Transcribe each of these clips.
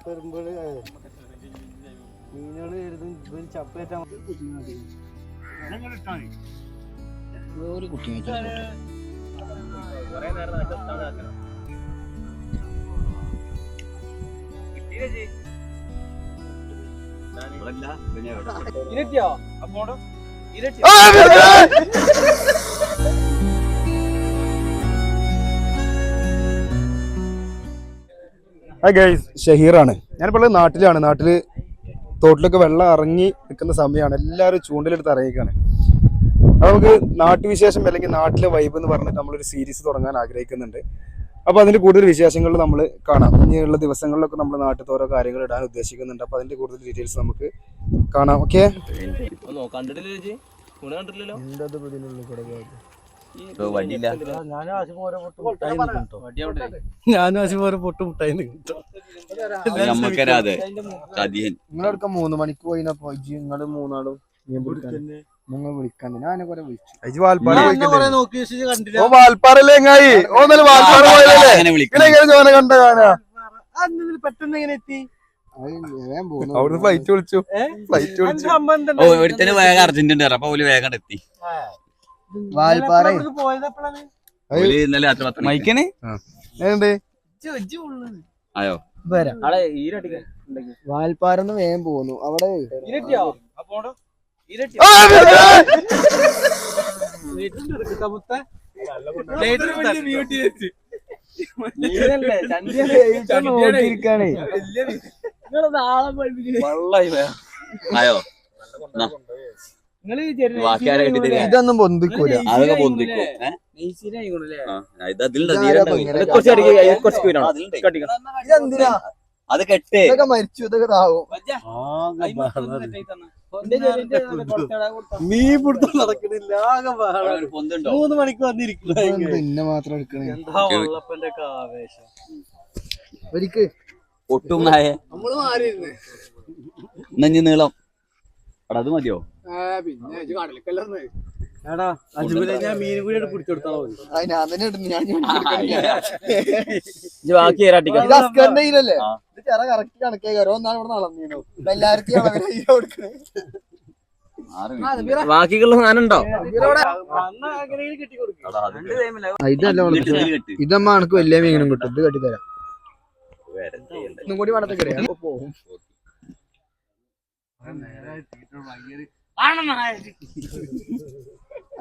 ചപ്പ് വരുമ്പോൾ മീനുകൾ ചപ്പേറ്റാൻ ഒരു കുട്ടി ഇരട്ടിയോ? അപ്പോടും ഇരട്ടി ഹായ് ഗൈസ് ഷഹീറാണ്. ഞാനിപ്പോൾ ഉള്ളത് നാട്ടിലാണ്. നാട്ടിൽ തോട്ടിലൊക്കെ വെള്ളം ഇറങ്ങി നിൽക്കുന്ന സമയമാണ്. എല്ലാവരും ചൂണ്ടിലെടുത്ത് ഇറങ്ങിക്കാണ് അപ്പോൾ നമുക്ക് നാട്ടുവിശേഷം അല്ലെങ്കിൽ നാട്ടിലെ വൈബ് എന്ന് പറഞ്ഞിട്ട് നമ്മളൊരു സീരീസ് തുടങ്ങാൻ ആഗ്രഹിക്കുന്നുണ്ട്. അപ്പോൾ അതിന്റെ കൂടുതൽ വിശേഷങ്ങൾ നമ്മൾ കാണാം. ഇനിയുള്ള ദിവസങ്ങളിലൊക്കെ നമ്മൾ നാട്ടിൽ ഓരോ കാര്യങ്ങൾ ഇടാൻ ഉദ്ദേശിക്കുന്നുണ്ട്. അപ്പോൾ അതിന്റെ കൂടുതൽ ഡീറ്റെയിൽസ് നമുക്ക് കാണാം. ഓക്കെ കണ്ടിട്ടില്ലേ വണ്ടിയില്ല. ഞാനും ഓരോ പൊട്ട് മുട്ടായി നമ്മക്കരാതെ ചതിയൻ നിങ്ങളെടുക്ക മൂന്ന് മണിക്ക് പോയിനപ്പോ ഇജ്ജ് നിങ്ങൾ മൂന്നാളും നിങ്ങൾ വിളിക്കാൻ ഞാൻ കൊറേ വിളിച്ചു. ഓ വാൽപ്പാറല്ലേ എങ്ങായി ഓ നല്ല വാൽപ്പാറ പോയതല്ലേ? അങ്ങനെ ഇങ്ങനെ ചോന കണ്ട കാണാ. അന്ന് പെട്ടെന്ന് എങ്ങനെ എത്തി? അവിടുന്ന് ഫ്ലൈറ്റ് വിളിച്ചു. ഫ്ലൈറ്റ് വിളിച്ചു. ഓ ഒരുത്തന് വേഗം അർജന്റ് ഉണ്ട് അപ്പൊ ഓൽ വേഗം എത്തി. വാൽപ്പാറ. ഇന്നലെ രാത്രി പത്ത് ആയോ? വാൽപ്പാറന്ന് വേഗം പോന്നു. അവിടെ ആയോ? ഇതൊന്നും പൊന്തിക്കൂല. അതൊക്കെ പൊന്തിക്കോ അത് കെട്ടേ. ഇതൊക്കെ മരിച്ചു ഇതൊക്കെ താവും മീ പിടുത്തം നടക്കണില്ല മൂന്ന് മണിക്ക് വന്നിരിക്കും പിന്നെ മാത്രം എടുക്കണേ? ആവേശം? ഒരിക്ക്. ഒട്ടും നായ. നമ്മൾ മാറിയിരുന്നേ. നെഞ്ഞ് നീളം. അത് മതിയോ? പിന്നെ കടലിക്കല്ലെന്ന്. എടാ അജുബിലെ ഞാൻ മീൻ കൂടി പിടിച്ചെടുത്താ മതി അത് ഞാൻ തന്നെ ഇടുന്നു ഞാൻ ഞാൻ ബാക്കി ഈരാട്ടിക്കാം ഇത് അസ്കറിന്റെ കയ്യിലല്ലേ. ഇത് ചെറ കറക്റ്റ് കണക്കേ കയറോ ഒന്നാണ് ഇവിടെ നടന്നീനു. എല്ലാവർക്കും കൊടുക്കണേ. ബാക്കിയുള്ള സാധനം അന്ന് അങ്ങനെ കിട്ടി കൊടുക്കും? എടാ, അത് ഇതല്ല ഇതമ്മ എനിക്ക് വലിയ മീനും കിട്ടും. ഇത് കെട്ടിത്തരാം. ഒന്നും കൂടി വേണത്തെ കറിയാ അപ്പൊ പോകും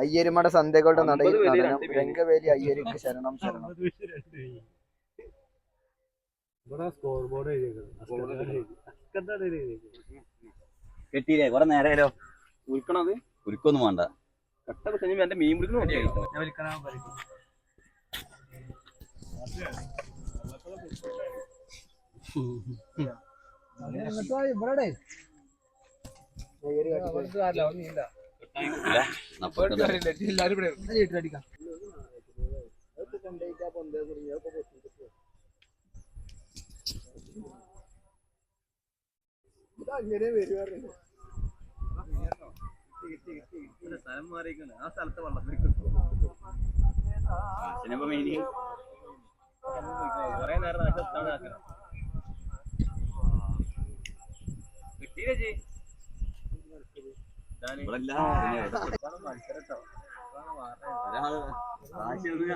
അയ്യരുമട സന്ധ്യകളുടെ നടയിൽ നടനം രംഗവേലി അയ്യരിക്ക് ശരണം ശരണം. ഇവിടെ സ്കോർ ബോർഡ് കെട്ടിയില്ലേ? കൊറേ നേരമല്ലോ. ഉരുക്കണത് ഉരുക്കൊന്നും വേണ്ട. കട്ട കുത്തഞ്ഞ് എന്റെ മീൻ പിടിക്കണ? ഇല്ല. നപ്പത്തൊന്ന്. സ്ഥലം മാറിയിരിക്കുന്നു ആ സ്ഥലത്ത് വെള്ളം ഇതിനിപ്പോ meaning കൊറേ നേരം നാട്ടിൽ എത്താണ് ആക്കണം കിട്ടിയില്ലേ ചേച്ചി ഇവിടെ ഇല്ല. പിന്നെ ഇവിടെ. ഒരാൾ കാശ് എറിഞ്ഞ്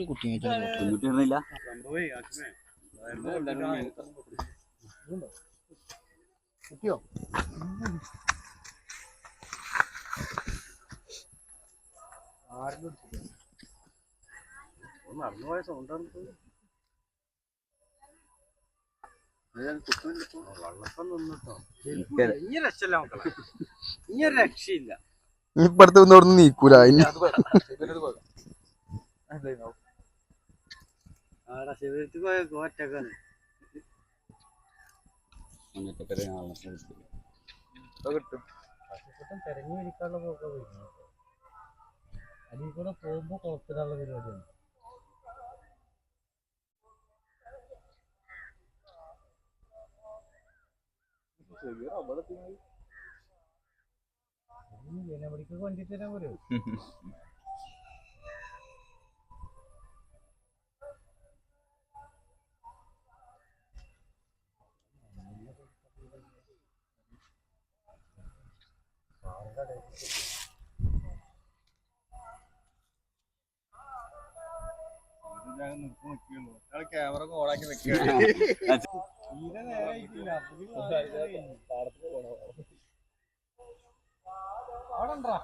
ഒരു കുട്ടിയെ തൊണ്ണൂറ്റി ഇടുന്നില്ല നടന്നു പോയ സൗണ്ടാണ് വള്ളപ്പം നിന്നിട്ടോ ഇനി രക്ഷയില്ല മക്കളെ ഇനി ഒരു രക്ഷയില്ല ഇനി ഇപ്പൊ അടുത്ത് ഒന്നും നീക്കൂല ഇനി ആടാ ശിവരത്തിൽ പോയ കോറ്റക്കാണ് കിട്ടും. തെരഞ്ഞു പിടിക്കാനുള്ള പോക്കാ പോയിരുന്നു അതിൽ കൂടെ പോകുമ്പോ കുളത്തിനുള്ള പരിപാടിയാണ്. ജനപടിക്ക് കൊണ്ടിട്ട് തരാൻ പോലും ക്യാമറ ഓണാക്കി അവിടെ കൊണ്ടുപോയി കഴിഞ്ഞു കൊണ്ടുപോയി അതിന് നല്ല നീളാതി ഹേടം നല്ല നീളാതി കഴിഞ്ഞു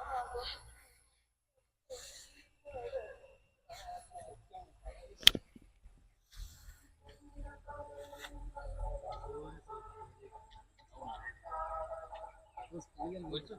ഇത് സാധനം ഉണ്ട്.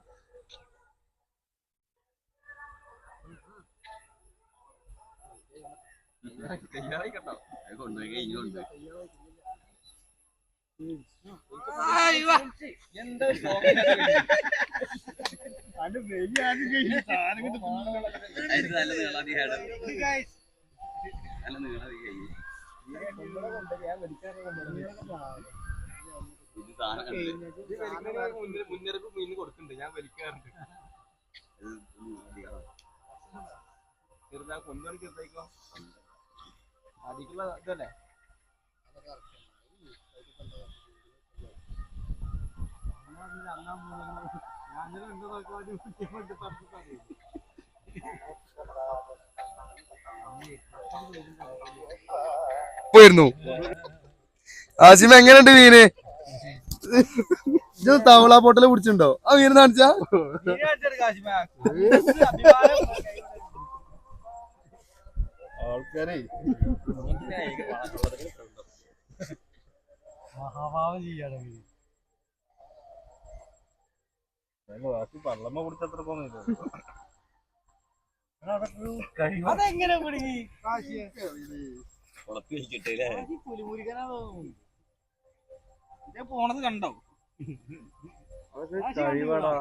മുന്നേറക്ക് മീൻ കൊടുക്കുന്നുണ്ട് ഞാൻ വലിക്കാറുണ്ട് ചെറുതാ കൊണ്ടുവന്ന് ചെറുതായിക്കോ അടിക്കുള്ള ഇതല്ലേ? പോയിരുന്നു. ആസിം എങ്ങനെയുണ്ട് മീന്? ഇത് തവള പോട്ടൽ പിടിച്ചിട്ടുണ്ടോ? ആ മീൻ കാണിച്ചാ? ആൾക്കാരെ മഹാഭാവം ചെയ്യാണെങ്കിൽ പള്ളമ്മ കുടിച്ചത്ര അതെങ്ങനെ പിടിങ്ങി? കുളത്തി വെച്ചിട്ടില്ലേ പുലിമുരിക്കനാ തോന്നുന്നു. ഇതേ പോണത് കണ്ടോ? കഴിവടാ.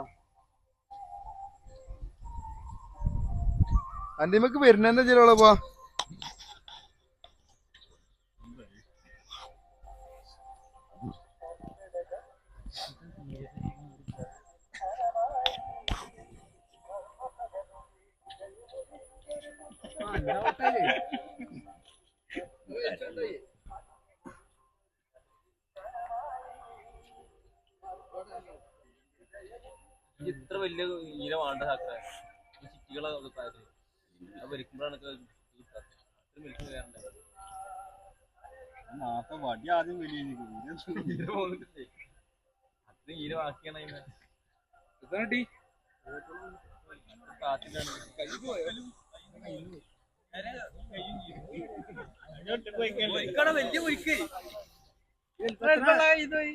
അന്തിമക്ക് വരുന്നെന്താ ചിലവളപ്പാ മാത്ത വടി ആദ്യം വലിയ അത്ര ഈന ബാക്കിയാണ് ഇതടി കാത്തിലാണ് കൈ പോയാലും വലിയ മുരിക്കേ ഇത് എടുത്തിട്ട് പോയിക്കാങ്ങടേ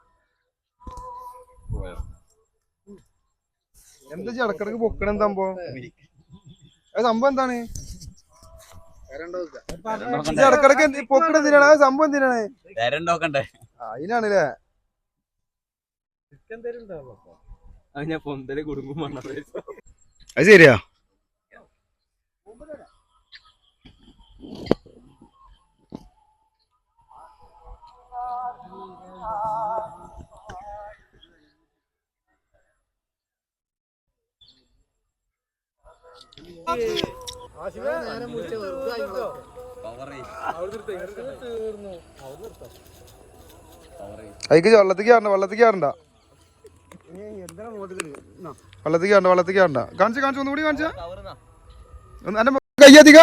എന്താ ചടക്കിടക്ക് പൊക്കണം സംഭവം? അത് സംഭവം എന്താണ്? ചടക്കിടക്ക് പൊക്കണ എന്തിനാണ്? അത് സംഭവം എന്തിനാണ്? അതിനാണല്ലേ അത് ഞാൻ പൊന്തൽ കുടുംബം അത് ശരിയാ. അതിക്ക് വെള്ളത്തേക്ക് ആണ്ട വെള്ളത്തേക്ക് കയറണ്ട. വെള്ളത്തേക്ക് ആണ്ട വെള്ളത്തേക്ക് ആണ്ട കാണിച്ചു കാണിച്ചു ഒന്നുകൂടി കാണിച്ച. എന്റെ കൈ അധിക.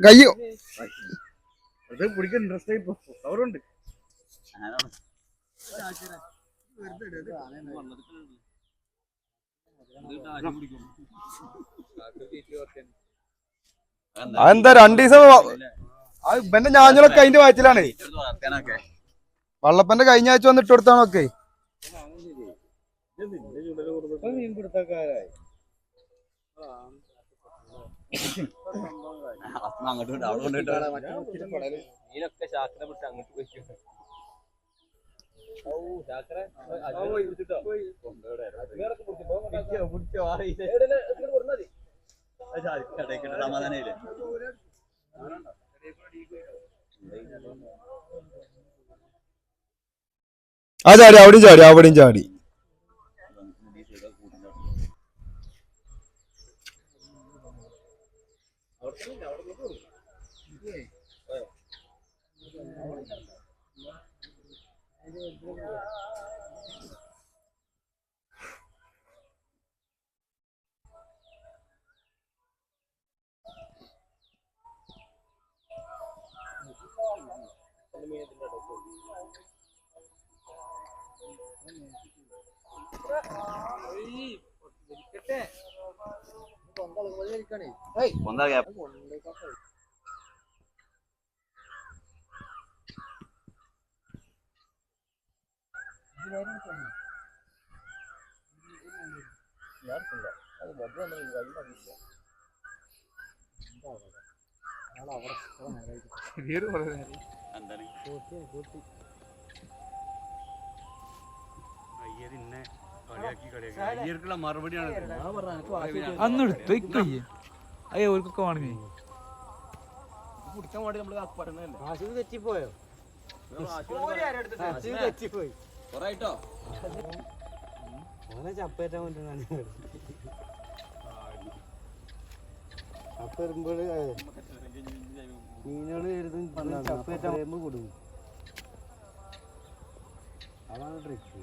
കയ്യോ പിടിക്കാൻ ഇൻട്രസ്റ്റ് ആയിപ്പോ അവരുണ്ട്. അതെന്താ രണ്ടു ദിവസം ഇവന്റെ ഞാഞ്ഞളൊക്കെ അതിന്റെ വയറ്റിലാണ്. വള്ളപ്പന്റെ കഴിഞ്ഞ ആഴ്ച വന്ന് ഇട്ട് കൊടുത്താണൊക്കെ അങ്ങോട്ട് അങ്ങോട്ട് സമാധാനമില്ലേ? ആ ചാടി അവിടെയും ചാടി അവിടെയും ചാടി. ഒന്നാ ഗ്യാപ്പ് എന്താണ് മറുപടിയാണ് അന്ന് എടുത്തു ഇക്കയ്യേ അയ്യോ ഓർക്കൊക്കെ വേണമെങ്കിൽ തെറ്റിപ്പോയോ? തെറ്റിപ്പോയി. കൊറേട്ടോ ഓനെ ചപ്പേറ്റാൻ പറ്റുന്നതാണ് വരുമ്പോൾ മീനുകൾ എഴുതും വരുമ്പോ കൊടുക്കും. അതാണ് ട്രിക്ക്